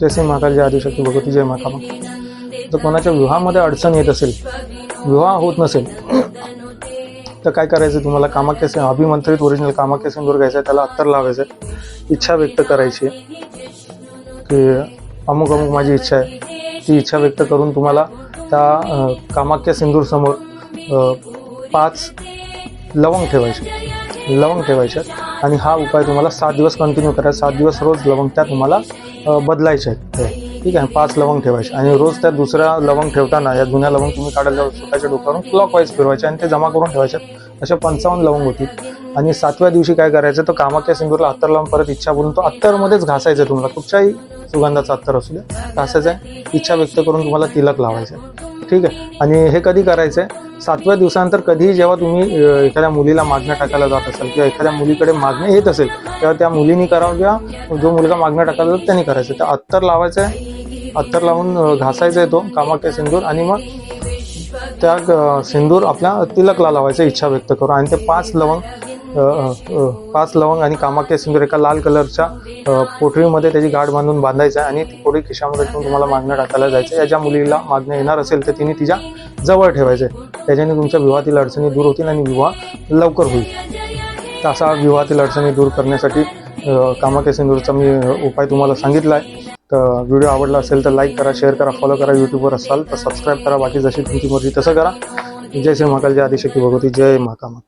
जय श्री महाकाल जय आदिशक्ती भगवती जय महाकामा जर कोणाच्या विवाहामध्ये अडचण येत असेल विवाह होत नसेल तर काय करायचं? तुम्हाला कामाख्या से अभिमंत्रित ओरिजिनल कामाख्या सिंदूर घ्यायचं आहे त्याला अत्तर लावायचं आहे इच्छा व्यक्त करायची की अमुक अमुक माझी इच्छा आहे. ती इच्छा व्यक्त करून तुम्हाला त्या कामाख्या सिंदूरसमोर पाच लवंग ठेवायचे. लवंग ठेवायचे आणि हा उपाय तुम्हाला सात दिवस कंटिन्यू करायचा. सात दिवस रोज लवंग त्या तुम्हाला बदलायच्या बदलायचे आहेत. ठीक आहे? पाच लवंग ठेवायचे. आणि रोज त्या दुसऱ्या लवंग ठेवताना या जुन्या लवंग तुम्ही काढायला स्वतःच्या डोक्यावरून क्लॉक वाईज फिरवायचे आणि ते जमा करून ठेवायचे अशा पंचावन्न लवंग होतील आणि सातव्या दिवशी काय करायचं तर कामाख्या सिंदूरला अत्तर लावून परत इच्छा बोलून तो अत्तरमध्येच घासायचं आहे तुम्हाला. कुठच्याही सुगंधाचा अत्तर असू द्या घासायचं आहे. इच्छा व्यक्त करून तुम्हाला तिलक लावायचं आहे ठीक आहे. आणि हे कधी करायचं आहे सातव्या दिवसानंतर कधीही जेव्हा तुम्ही एखाद्या मुलीला मागण्या टाकायला जात असाल किंवा एखाद्या मुलीकडे मागणी येत असेल तेव्हा त्या मुलीनी करावं किंवा जो मुलगा मागण्या टाकायला जातो त्यांनी करायचं. तर अत्तर लावायचं आहे अत्तर लावून घासायचा आहे तो कामाख्या सिंदूर आणि मग त्या सिंदूर आपल्या तिलकला लावायचं इच्छा व्यक्त करू आणि ते पाच लवंग पाच लवंग आणि कामाख्या सिंदूर एका लाल कलरच्या पोटरीमध्ये त्याची गाठ बांधून बांधायचं आहे आणि ती पोटरी खिशामध्ये ठेवून तुम्हाला मागणं टाकायला जायचं या ज्या मुलीला मागणं येणार असेल तर तिने तिच्या जवळ ठेवायचे त्याच्याने तुमच्या विवाहातील अडचणी दूर होतील आणि विवाह लवकर होईल. तर असा विवाहातील अडचणी दूर करण्यासाठी कामाख्या सिंदूरचा मी उपाय तुम्हाला सांगितला आहे. तर व्हिडिओ आवडला असेल तर लाईक करा शेअर करा फॉलो करा यूट्यूबवर असाल तर सबस्क्राईब करा. बाकी जशी तुमची मर्जी तसं करा. जय श्री महाकाल जय आदिशक्ती भगवती. जय महाकामा